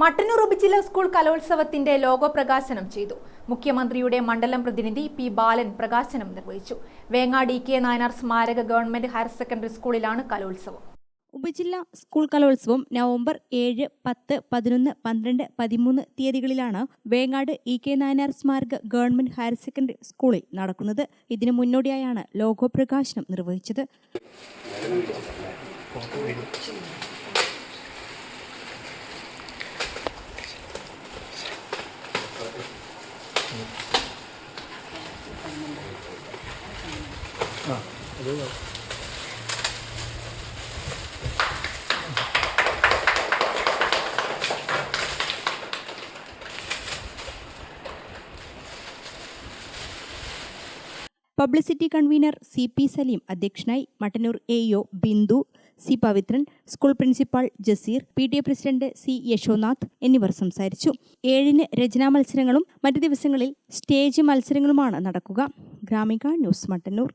മട്ടന്നൂർ ഉപജില്ല school കലോത്സവത്തിന്റെ logo പ്രകാശനം ചെയ്തു. മുഖ്യമന്ത്രിയുടെ മണ്ഡലം പ്രതിനിധി പി ബാലൻ പ്രകാശനം നിർവഹിച്ചു. വേങ്ങാടി കെ നായനാർ സ്മാരക ഗവൺമെന്റ് ഹയർ സെക്കൻഡറി സ്കൂളിലാണ് കലോത്സവം. ഉപജില്ല സ്കൂൾ കലോത്സവം നവംബർ ഏഴ് പത്ത് പതിനൊന്ന് പന്ത്രണ്ട് പതിമൂന്ന് തീയതികളിലാണ് വേങ്ങാട് ഇ കെ നായനാർ സ്മാരക ഗവൺമെന്റ് ഹയർ സെക്കൻഡറി സ്കൂളിൽ നടക്കുന്നത്. ഇതിനു മുന്നോടിയായാണ് ലോഗോ പ്രകാശനം നിർവഹിച്ചത്. Publicity convener C P Saleem അധ്യക്ഷനായി Mattannur A Bindu C Pavithran school principal Jaseer P T A president C Yashonath എന്നിവർ സംസാരിച്ചു. ഏഴിന് രചനാ മത്സരങ്ങളും മറ്റു ദിവസങ്ങളിൽ സ്റ്റേജ് മത്സരങ്ങളുമാണ് നടക്കുക. ഗ്രാമിക ന്യൂസ് മട്ടന്നൂർ.